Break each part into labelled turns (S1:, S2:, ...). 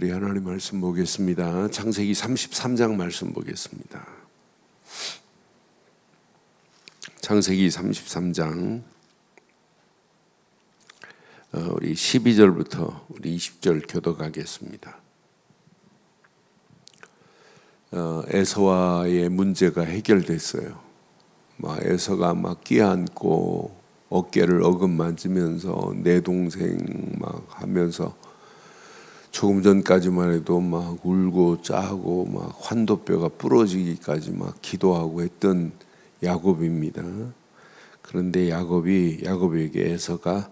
S1: 우리 하나님 말씀 보겠습니다. 창세기 33장 말씀 보겠습니다. 창세기 33장 어, 우리 12절부터 우리 20절 교독하겠습니다. 어, 에서와의 문제가 해결됐어요. 막 에서가 막 끼안고 어깨를 어긋 만지면서 내 동생 막 하면서 조금 전까지만 해도 막 울고 짜고 막 환도뼈가 부러지기까지 막 기도하고 했던 야곱입니다. 그런데 야곱이 야곱에게 에서가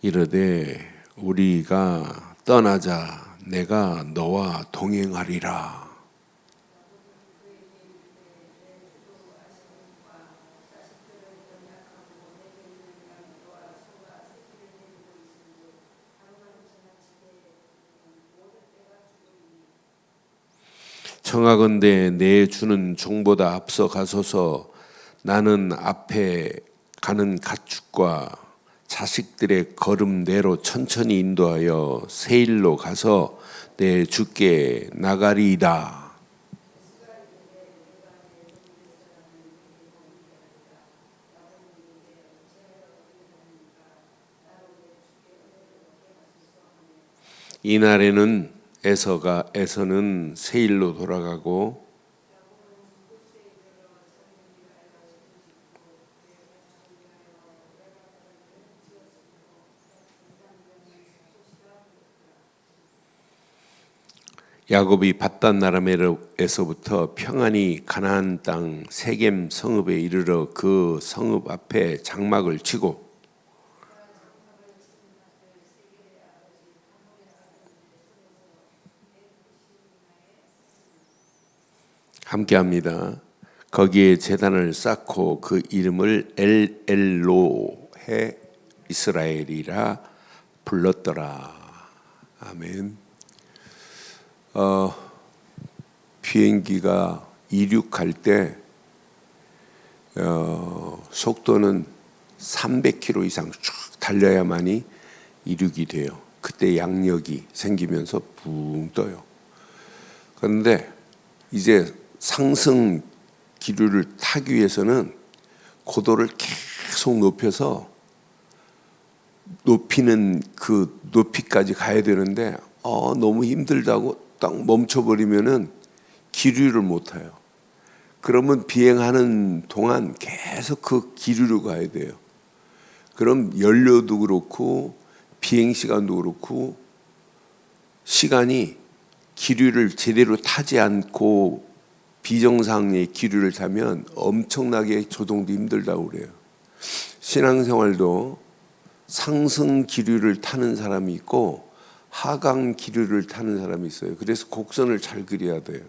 S1: 이르되 우리가 떠나자 내가 너와 동행하리라. 청하건대 내 주는 종보다 앞서 가소서 나는 앞에 가는 가축과 자식들의 걸음대로 천천히 인도하여 세일로 가서 내 주께 나가리이다. 이날에는 에서가 에서는 세일로 돌아가고 야곱이 바단 나라메에서부터 평안히 가나안 땅 세겜 성읍에 이르러 그 성읍 앞에 장막을 치고 함께 합니다. 거기에 재단을 쌓고 그 이름을 엘 엘로 해 이스라엘이라 불렀더라. 아멘. 어, 비행기가 이륙할 때 어, 속도는 300km 이상 쭉 달려야만이 이륙이 돼요. 그때 양력이 생기면서 붕 떠요. 그런데 이제 상승 기류를 타기 위해서는 고도를 계속 높여서 높이는 그 높이까지 가야 되는데 어, 너무 힘들다고 딱 멈춰버리면은 기류를 못 타요. 그러면 비행하는 동안 계속 그 기류로 가야 돼요. 그럼 연료도 그렇고 비행 시간도 그렇고 시간이 기류를 제대로 타지 않고 비정상의 기류를 타면 엄청나게 조종도 힘들다고 그래요. 신앙생활도 상승 기류를 타는 사람이 있고 하강 기류를 타는 사람이 있어요. 그래서 곡선을 잘 그려야 돼요.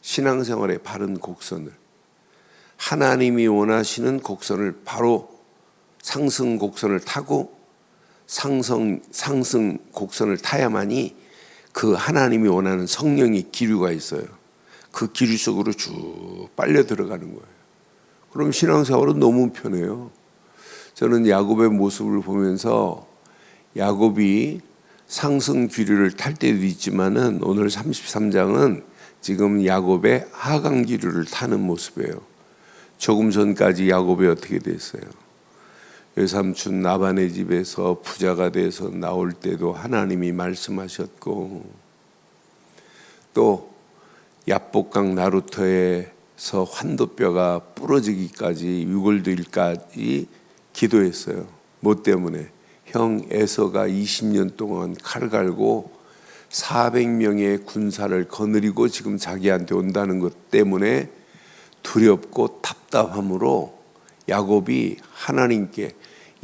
S1: 신앙생활의 바른 곡선을. 하나님이 원하시는 곡선을 바로 상승 곡선을 타고 상승 상승 곡선을 타야만이 그 하나님이 원하는 성령의 기류가 있어요. 그 기류 속으로 쭉 빨려 들어가는 거예요. 그럼 신앙생활은 너무 편해요. 저는 야곱의 모습을 보면서 야곱이 상승 기류를 탈 때도 있지만은 오늘 33장은 지금 야곱의 하강 기류를 타는 모습이에요. 조금 전까지 야곱이 어떻게 됐어요? 외삼촌 나반의 집에서 부자가 돼서 나올 때도 하나님이 말씀하셨고 또 야복강 나루터에서 환도뼈가 부러지기까지 유골들까지 기도했어요. 뭐 때문에? 형 에서가 20년 동안 칼 갈고 400명의 군사를 거느리고 지금 자기한테 온다는 것 때문에 두렵고 답답함으로 야곱이 하나님께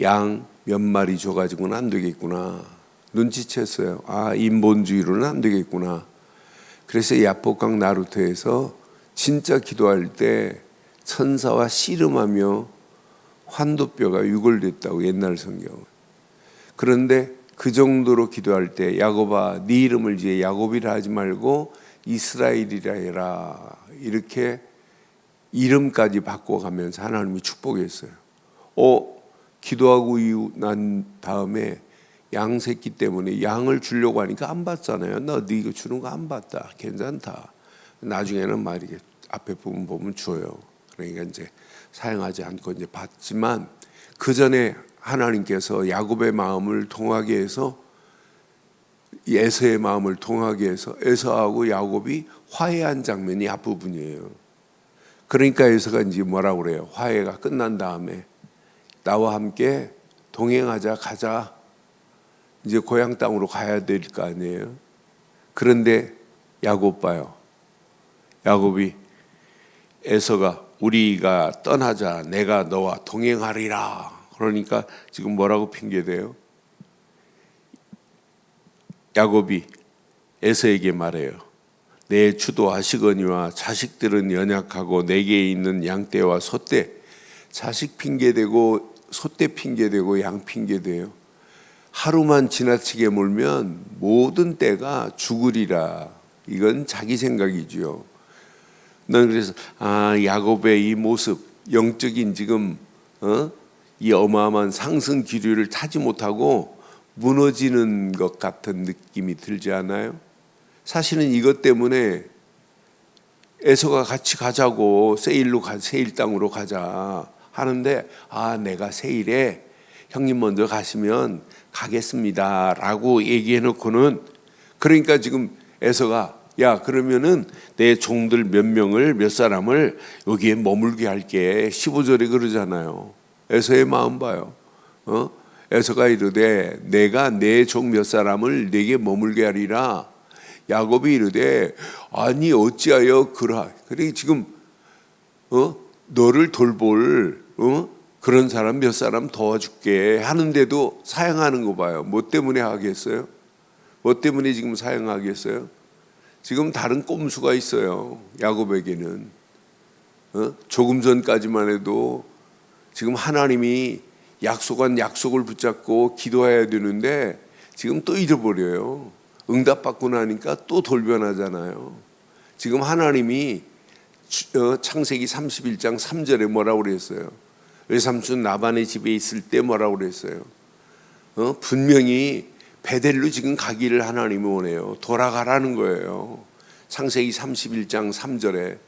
S1: 양 몇 마리 줘가지고는 안 되겠구나. 눈치챘어요. 아, 인본주의로는 안 되겠구나. 그래서 야복강 나루터에서 진짜 기도할 때 천사와 씨름하며 환도뼈가 유골됐다고 옛날 성경. 그런데 그 정도로 기도할 때 야곱아 네 이름을 이제 야곱이라 하지 말고 이스라엘이라 해라 이렇게 이름까지 바꿔가면서 하나님이 축복했어요. 어 기도하고 난 다음에 양 새끼 때문에 양을 주려고 하니까 안 받잖아요. 너 네가 주는 거 안 받다. 괜찮다. 나중에는 말이게 앞에 부분 보면 줘요. 그러니까 이제 사용하지 않고 이제 받지만 그 전에 하나님께서 야곱의 마음을 통하게 해서 에서의 마음을 통하게 해서 에서하고 야곱이 화해한 장면이 앞부분이에요. 그러니까 에서가 이제 뭐라고 그래요? 화해가 끝난 다음에 나와 함께 동행하자 가자. 이제 고향 땅으로 가야 될 거 아니에요. 그런데 야곱 봐요. 야곱이 에서가 우리가 떠나자 내가 너와 동행하리라. 그러니까 지금 뭐라고 핑계대요? 야곱이 에서에게 말해요. 내 주도하시거니와 자식들은 연약하고 내게 있는 양떼와 소떼 자식 핑계대고 소떼 핑계대고 양 핑계대요. 하루만 지나치게 몰면 모든 때가 죽으리라. 이건 자기 생각이지요. 넌 그래서 아 야곱의 이 모습 영적인 지금 어? 이 어마어마한 상승 기류를 타지 못하고 무너지는 것 같은 느낌이 들지 않아요? 사실은 이것 때문에 에서가 같이 가자고 세일로 가 세일 땅으로 가자 하는데 아 내가 세일에 형님 먼저 가시면 가겠습니다 라고 얘기해 놓고는 그러니까 지금 에서가 야 그러면은 내 종들 몇 명을 몇 사람을 여기에 머물게 할게 15절에 그러잖아요. 에서의 마음 봐요. 어? 에서가 이르되 내가 내 종 몇 사람을 내게 머물게 하리라. 야곱이 이르되 아니 어찌하여 그라. 그래 지금 어 너를 돌볼 어 그런 사람 몇 사람 도와줄게 하는데도 사양하는 거 봐요. 뭐 때문에 하겠어요? 뭐 때문에 지금 사양하겠어요? 지금 다른 꼼수가 있어요. 야곱에게는 어? 조금 전까지만 해도 지금 하나님이 약속한 약속을 붙잡고 기도해야 되는데 지금 또 잊어버려요. 응답받고 나니까 또 돌변하잖아요. 지금 하나님이 어, 창세기 31장 3절에 뭐라고 그랬어요? 외삼촌 나반의 집에 있을 때 뭐라고 그랬어요? 어? 분명히 베델로 지금 가기를 하나님이 원해요. 돌아가라는 거예요. 창세기 31장 3절에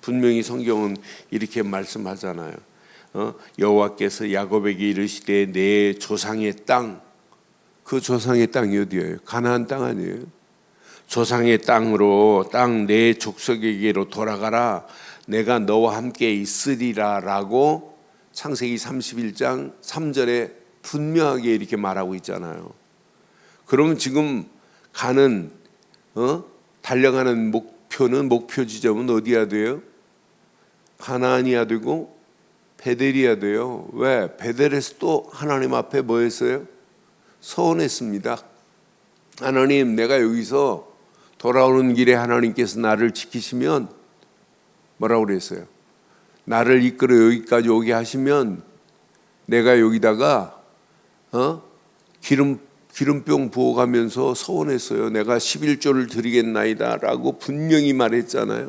S1: 분명히 성경은 이렇게 말씀하잖아요. 어? 여호와께서 야곱에게 이르시되 내 조상의 땅, 그 조상의 땅이 어디예요? 가나안 땅 아니에요? 조상의 땅으로 땅 내 족속에게로 돌아가라. 내가 너와 함께 있으리라라고 창세기 31장 3절에 분명하게 이렇게 말하고 있잖아요. 그러면 지금 가는 어? 달려가는 목표는 목표 지점은 어디야 돼요? 가나안이야 되고 베델이야 돼요. 왜? 베델에서 또 하나님 앞에 뭐 했어요? 서원했습니다. 하나님, 내가 여기서 돌아오는 길에 하나님께서 나를 지키시면 뭐라고 그랬어요? 나를 이끌어 여기까지 오게 하시면 내가 여기다가 어? 기름 기름병 부어가면서 서원했어요. 내가 11조를 드리겠나이다라고 분명히 말했잖아요.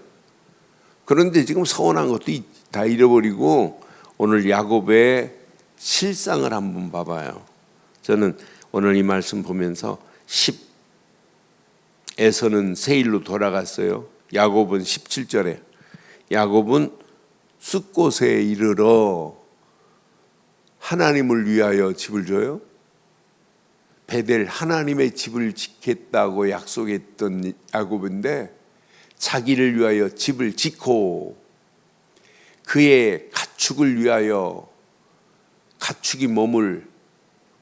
S1: 그런데 지금 서원한 것도 다 잃어버리고 오늘 야곱의 실상을 한번 봐봐요. 저는 오늘 이 말씀 보면서 10에서는 세일로 돌아갔어요. 야곱은 17절에 야곱은 숫곳에 이르러 하나님을 위하여 집을 줘요. 베델 하나님의 집을 짓겠다고 약속했던 야곱인데 자기를 위하여 집을 짓고 그의 가축을 위하여 가축이 머물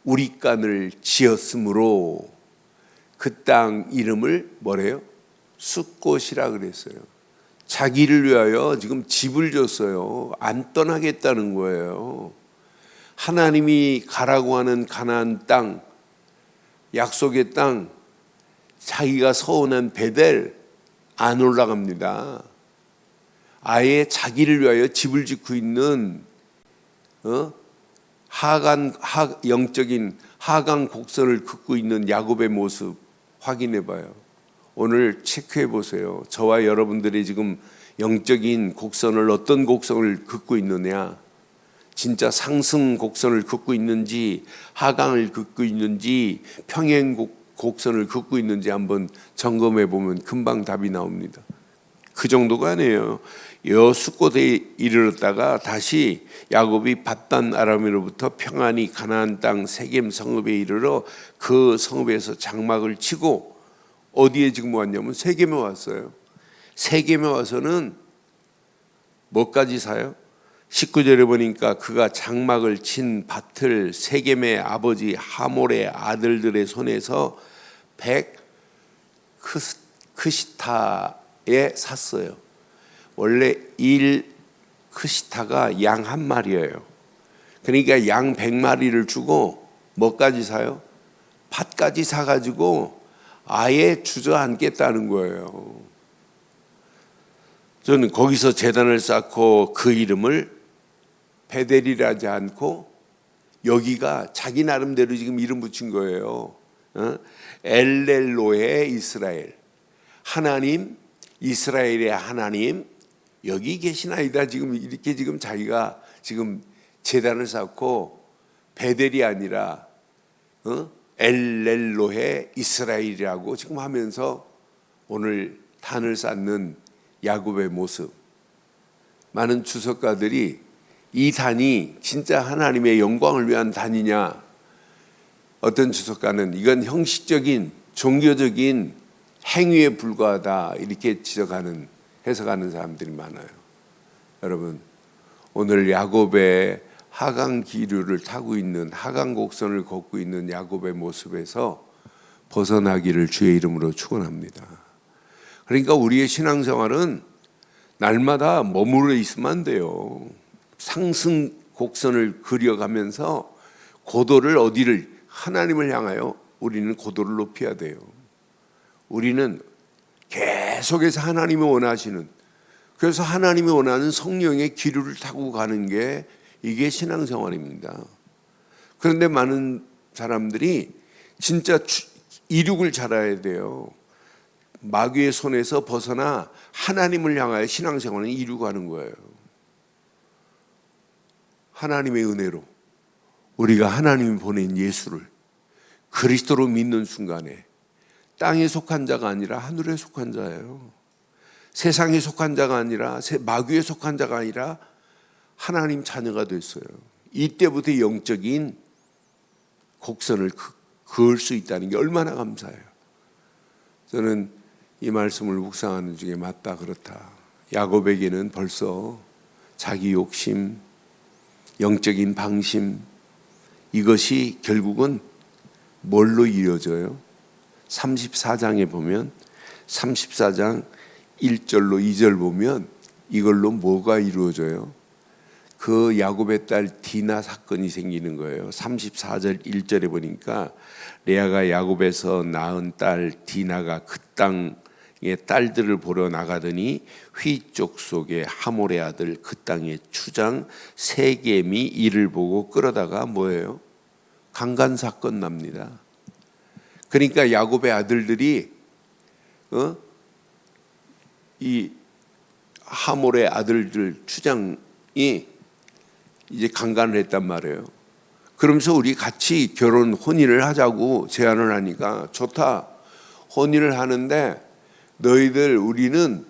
S1: 우리간을 지었으므로 그 땅 이름을 뭐래요? 숫곳이라 그랬어요. 자기를 위하여 지금 집을 줬어요. 안 떠나겠다는 거예요. 하나님이 가라고 하는 가나안 땅, 약속의 땅, 자기가 서운한 베델 안 올라갑니다. 아예 자기를 위하여 집을 짓고 있는 어? 하간 하, 영적인 하강 곡선을 긋고 있는 야곱의 모습 확인해 봐요. 오늘 체크해 보세요. 저와 여러분들이 지금 영적인 곡선을 어떤 곡선을 긋고 있느냐? 진짜 상승 곡선을 긋고 있는지 하강을 긋고 있는지 평행 곡- 곡선을 긋고 있는지 한번 점검해 보면 금방 답이 나옵니다. 그 정도가 아니에요. 여수꽃에 이르렀다가 다시 야곱이 바단 아람으로부터 평안히 가나안 땅 세겜 성읍에 이르러 그 성읍에서 장막을 치고 어디에 지금 왔냐면 세겜에 왔어요. 세겜에 와서는 뭐까지 사요? 19절에 보니까 그가 장막을 친 밭을 세겜의 아버지 하몰의 아들들의 손에서 백 크시타에 샀어요. 원래 일 크시타가 양 한 마리예요. 그러니까 양 100마리를 주고 뭐까지 사요? 밭까지 사가지고 아예 주저앉겠다는 거예요. 저는 거기서 재단을 쌓고 그 이름을 베델이라지 않고 여기가 자기 나름대로 지금 이름 붙인 거예요. 어? 엘렐로의 이스라엘. 하나님, 이스라엘의 하나님, 여기 계시나이다. 지금 이렇게 지금 자기가 지금 재단을 쌓고 베델이 아니라 어? 엘렐로의 이스라엘이라고 지금 하면서 오늘 단을 쌓는 야곱의 모습. 많은 주석가들이 이 단이 진짜 하나님의 영광을 위한 단이냐? 어떤 주석가는 이건 형식적인 종교적인 행위에 불과하다 이렇게 지적하는 해석하는 사람들이 많아요. 여러분 오늘 야곱의 하강 기류를 타고 있는 하강 곡선을 걷고 있는 야곱의 모습에서 벗어나기를 주의 이름으로 축원합니다. 그러니까 우리의 신앙생활은 날마다 머무르 있으면 안 돼요. 상승 곡선을 그려가면서 고도를 어디를 하나님을 향하여 우리는 고도를 높여야 돼요. 우리는 계속해서 하나님이 원하시는 그래서 하나님이 원하는 성령의 기류를 타고 가는 게 이게 신앙생활입니다. 그런데 많은 사람들이 진짜 이륙을 잘해야 돼요. 마귀의 손에서 벗어나 하나님을 향하여 신앙생활은 이루가는 거예요. 하나님의 은혜로 우리가 하나님이 보낸 예수를 그리스도로 믿는 순간에 땅에 속한 자가 아니라 하늘에 속한 자예요. 세상에 속한 자가 아니라 마귀에 속한 자가 아니라 하나님 자녀가 됐어요. 이때부터 영적인 곡선을 그을 수 있다는 게 얼마나 감사해요. 저는 이 말씀을 묵상하는 중에 맞다 그렇다. 야곱에게는 벌써 자기 욕심, 영적인 방심 이것이 결국은 뭘로 이어져요? 34장에 보면 34장 1절로 2절 보면 이걸로 뭐가 이루어져요? 그 야곱의 딸 디나 사건이 생기는 거예요. 34절 1절에 보니까 레아가 야곱에서 낳은 딸 디나가 그 땅의 딸들을 보러 나가더니 휘쪽 속에 하몰의 아들 그 땅의 추장 세겜이 이를 보고 끌어다가 뭐예요? 강간 사건 납니다. 그러니까 야곱의 아들들이 어? 이 하몰의 아들들 추장이 이제 강간을 했단 말이에요. 그러면서 우리 같이 결혼 혼인을 하자고 제안을 하니까 좋다. 혼인을 하는데 너희들 우리는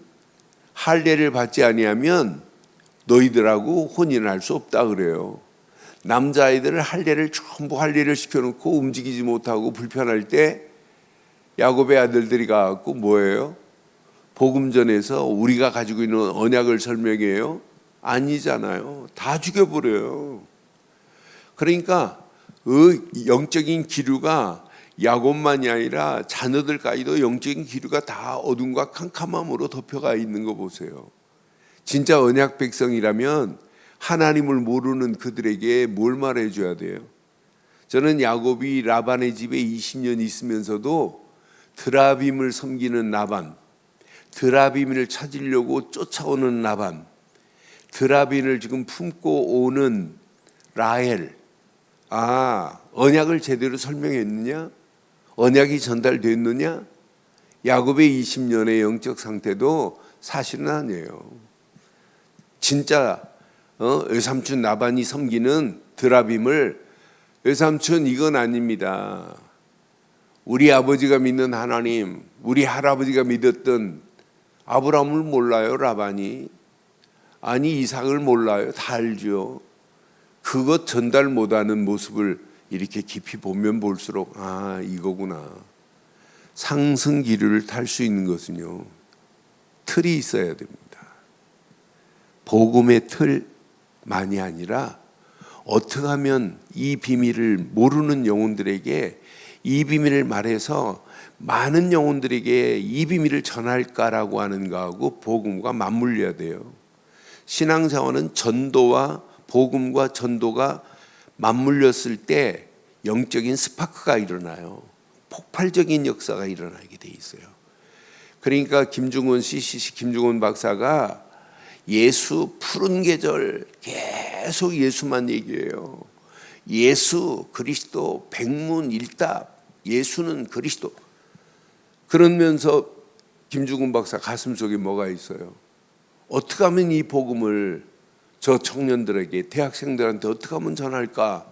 S1: 할례를 받지 아니하면 너희들하고 혼인을 할 수 없다 그래요. 남자아이들을 할례를 전부 할례를 시켜놓고 움직이지 못하고 불편할 때 야곱의 아들들이 가갖고 뭐예요? 복음 전에서 우리가 가지고 있는 언약을 설명해요? 아니잖아요. 다 죽여버려요. 그러니까 그 영적인 기류가 야곱만이 아니라 자녀들까지도 영적인 기류가 다 어둠과 캄캄함으로 덮여가 있는 거 보세요. 진짜 언약 백성이라면 하나님을 모르는 그들에게 뭘 말해줘야 돼요? 저는 야곱이 라반의 집에 20년 있으면서도 드라빔을 섬기는 나반, 드라빔을 찾으려고 쫓아오는 나반, 드라빔을 지금 품고 오는 라헬. 아, 언약을 제대로 설명했느냐? 언약이 전달됐느냐? 야곱의 20년의 영적 상태도 사실은 아니에요. 진짜 어? 외삼촌 나반이 섬기는 드라빔을 외삼촌 이건 아닙니다. 우리 아버지가 믿는 하나님, 우리 할아버지가 믿었던 아브라함을 몰라요, 라반이. 아니 이삭을 몰라요, 다 알죠. 그것 전달 못하는 모습을 이렇게 깊이 보면 볼수록 아 이거구나. 상승 기류를 탈 수 있는 것은요 틀이 있어야 됩니다. 복음의 틀만이 아니라 어떻게 하면 이 비밀을 모르는 영혼들에게 이 비밀을 말해서 많은 영혼들에게 이 비밀을 전할까라고 하는 거하고 복음과 맞물려야 돼요. 신앙생활은 전도와 복음과 전도가 맞물렸을 때 영적인 스파크가 일어나요. 폭발적인 역사가 일어나게 돼 있어요. 그러니까 김중원 CCC 김중원 박사가 예수 푸른 계절 계속 예수만 얘기해요. 예수 그리스도 백문 일답 예수는 그리스도 그러면서 김중훈 박사 가슴 속에 뭐가 있어요? 어떻게 하면 이 복음을 저 청년들에게 대학생들한테 어떻게 하면 전할까?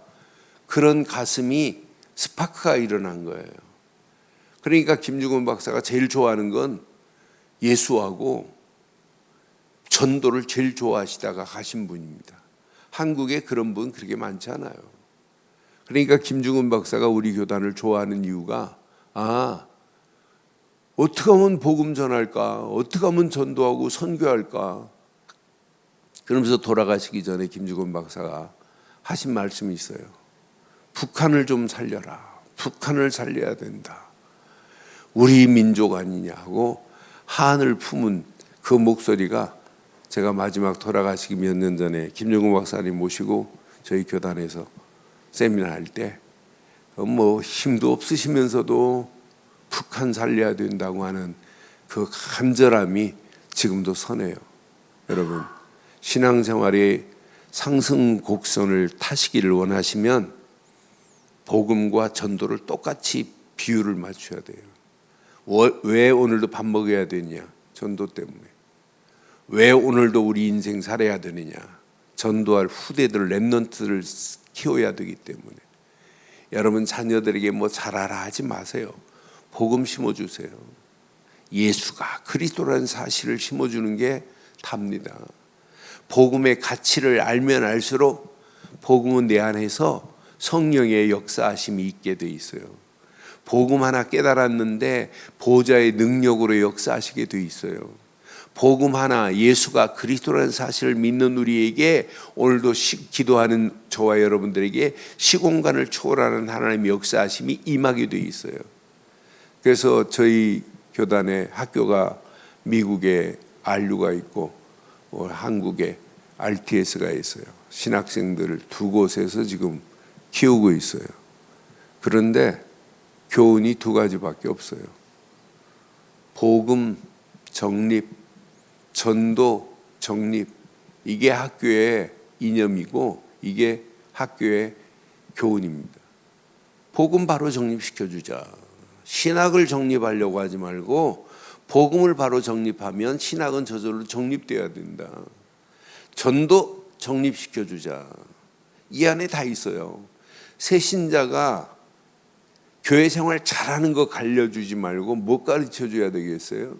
S1: 그런 가슴이 스파크가 일어난 거예요. 그러니까 김중훈 박사가 제일 좋아하는 건 예수하고 전도를 제일 좋아하시다가 가신 분입니다. 한국에 그런 분 그렇게 많지 않아요. 그러니까 김중훈 박사가 우리 교단을 좋아하는 이유가 아 어떻게 하면 복음 전할까? 어떻게 하면 전도하고 선교할까? 그러면서 돌아가시기 전에 김중훈 박사가 하신 말씀이 있어요. 북한을 좀 살려라. 북한을 살려야 된다. 우리 민족 아니냐고 한을 품은 그 목소리가 제가 마지막 돌아가시기 몇 년 전에 김영구 박사님 모시고 저희 교단에서 세미나 할 때 뭐 힘도 없으시면서도 북한 살려야 된다고 하는 그 간절함이 지금도 선해요. 여러분 신앙생활의 상승 곡선을 타시기를 원하시면 복음과 전도를 똑같이 비율을 맞춰야 돼요. 왜 오늘도 밥 먹어야 되냐? 전도 때문에. 왜 오늘도 우리 인생 살아야 되느냐? 전도할 후대들 랩넌트를 키워야 되기 때문에. 여러분 자녀들에게 뭐 잘하라 하지 마세요. 복음 심어 주세요. 예수가 그리스도라는 사실을 심어 주는 게 답니다. 복음의 가치를 알면 알수록 복음은 내 안에서 성령의 역사하심이 있게 돼 있어요. 복음 하나 깨달았는데 보좌의 능력으로 역사하시게 돼 있어요. 복음 하나 예수가 그리스도라는 사실을 믿는 우리에게 오늘도 시, 기도하는 저와 여러분들에게 시공간을 초월하는 하나님의 역사하심이 임하게 돼 있어요. 그래서 저희 교단의 학교가 미국에 RU가 있고 뭐 한국에 RTS가 있어요. 신학생들을 두 곳에서 지금 키우고 있어요. 그런데 교훈이 두 가지밖에 없어요. 복음 정립, 전도 정립. 이게 학교의 이념이고 이게 학교의 교훈입니다. 복음 바로 정립시켜 주자. 신학을 정립하려고 하지 말고 복음을 바로 정립하면 신학은 저절로 정립돼야 된다. 전도 정립시켜 주자. 이 안에 다 있어요. 새 신자가 교회 생활 잘하는 거 갈려주지 말고 뭐 가르쳐 줘야 되겠어요?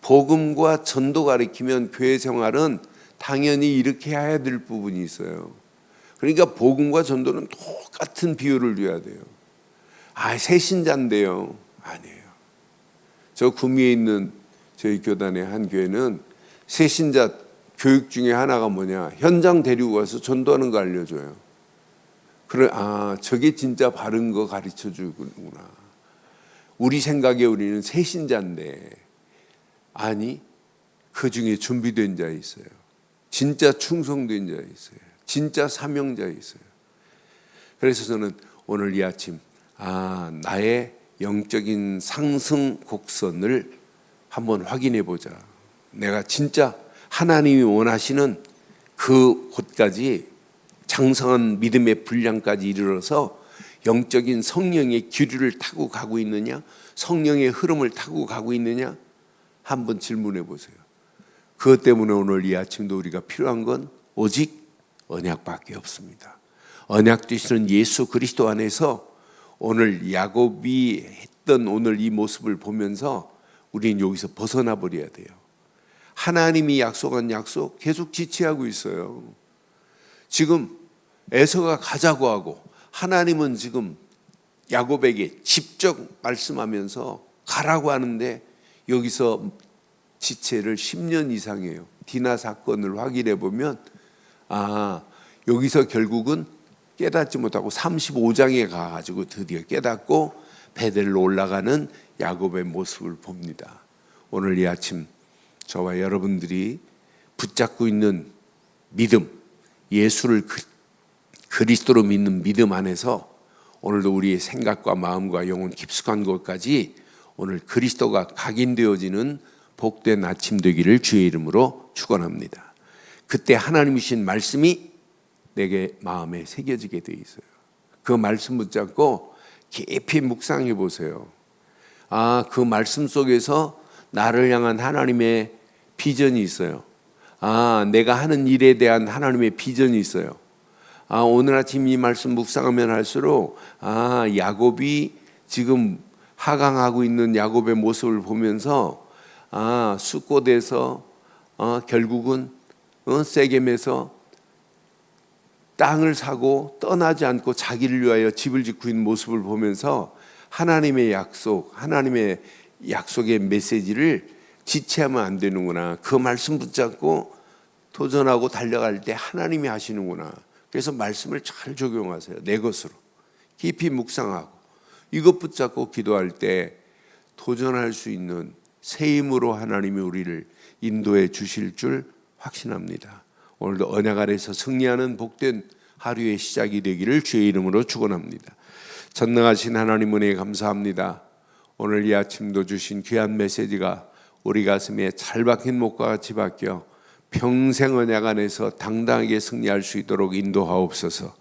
S1: 복음과 전도 가르치면 교회 생활은 당연히 이렇게 해야 될 부분이 있어요. 그러니까 복음과 전도는 똑같은 비율을 줘야 돼요. 아, 새신자인데요. 아니에요. 저 구미에 있는 저희 교단의 한 교회는 새신자 교육 중에 하나가 뭐냐. 현장 데리고 가서 전도하는 거 알려줘요. 그래, 아, 저게 진짜 바른 거 가르쳐 주구나. 우리 생각에 우리는 새신자인데, 아니, 그 중에 준비된 자 있어요. 진짜 충성된 자 있어요. 진짜 사명자 있어요. 그래서 저는 오늘 이 아침, 아, 나의 영적인 상승 곡선을 한번 확인해 보자. 내가 진짜 하나님이 원하시는 그 곳까지 장성한 믿음의 분량까지 이르러서 영적인 성령의 기류를 타고 가고 있느냐, 성령의 흐름을 타고 가고 있느냐, 한번 질문해 보세요. 그것 때문에 오늘 이 아침도 우리가 필요한 건 오직 언약밖에 없습니다. 언약 되시는 예수 그리스도 안에서 오늘 야곱이 했던 오늘 이 모습을 보면서 우리는 여기서 벗어나 버려야 돼요. 하나님이 약속한 약속 계속 지체하고 있어요. 지금 에서가 가자고 하고 하나님은 지금 야곱에게 직접 말씀하면서 가라고 하는데 여기서 지체를 10년 이상해요. 디나 사건을 확인해 보면 아 여기서 결국은 깨닫지 못하고 35장에 가가지고 드디어 깨닫고 베델로 올라가는 야곱의 모습을 봅니다. 오늘 이 아침 저와 여러분들이 붙잡고 있는 믿음, 예수를 그, 그리스도로 믿는 믿음 안에서 오늘도 우리의 생각과 마음과 영혼 깊숙한 곳까지 오늘 그리스도가 각인되어지는 복된 아침 되기를 주의 이름으로 축원합니다. 그때 하나님이신 말씀이 내게 마음에 새겨지게 돼 있어요. 그 말씀 붙잡고 깊이 묵상해 보세요. 아, 그 말씀 속에서 나를 향한 하나님의 비전이 있어요. 아, 내가 하는 일에 대한 하나님의 비전이 있어요. 아, 오늘 아침 이 말씀 묵상하면 할수록 아, 야곱이 지금 하강하고 있는 야곱의 모습을 보면서 아, 숫곳에서 어, 결국은 어, 세겜에서 땅을 사고 떠나지 않고 자기를 위하여 집을 짓고 있는 모습을 보면서 하나님의 약속, 하나님의 약속의 메시지를 지체하면 안 되는구나. 그 말씀 붙잡고 도전하고 달려갈 때 하나님이 하시는구나. 그래서 말씀을 잘 적용하세요. 내 것으로. 깊이 묵상하고 이것 붙잡고 기도할 때 도전할 수 있는 새 힘으로 하나님이 우리를 인도해 주실 줄 확신합니다. 오늘도 언약 아래서 승리하는 복된 하루의 시작이 되기를 주의 이름으로 축원합니다. 전능하신 하나님 은혜 감사합니다. 오늘 이 아침도 주신 귀한 메시지가 우리 가슴에 잘 박힌 목과 같이 박혀 평생 언약 안에서 당당하게 승리할 수 있도록 인도하옵소서.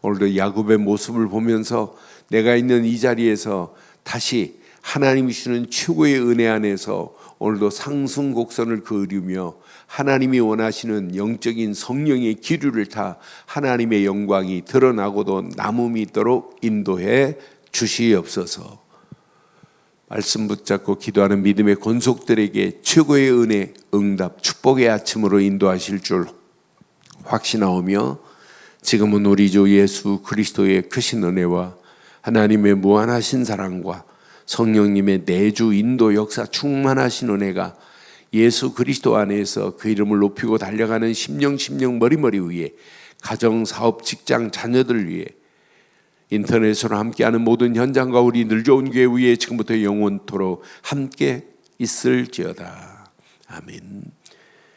S1: 오늘도 야곱의 모습을 보면서 내가 있는 이 자리에서 다시 하나님이 주는 최고의 은혜 안에서 오늘도 상승 곡선을 그으며 하나님이 원하시는 영적인 성령의 기류를 타 하나님의 영광이 드러나고도 남음이 있도록 인도해 주시옵소서. 말씀 붙잡고 기도하는 믿음의 권속들에게 최고의 은혜, 응답, 축복의 아침으로 인도하실 줄 확신하오며 지금은 우리 주 예수 그리스도의 크신 은혜와 하나님의 무한하신 사랑과 성령님의 내주 인도 역사 충만하신 은혜가 예수 그리스도 안에서 그 이름을 높이고 달려가는 심령 심령 머리머리 위에 가정 사업 직장 자녀들 위해 인터넷으로 함께하는 모든 현장과 우리 늘 좋은 교회 위에 지금부터 영원토록 함께 있을지어다. 아멘.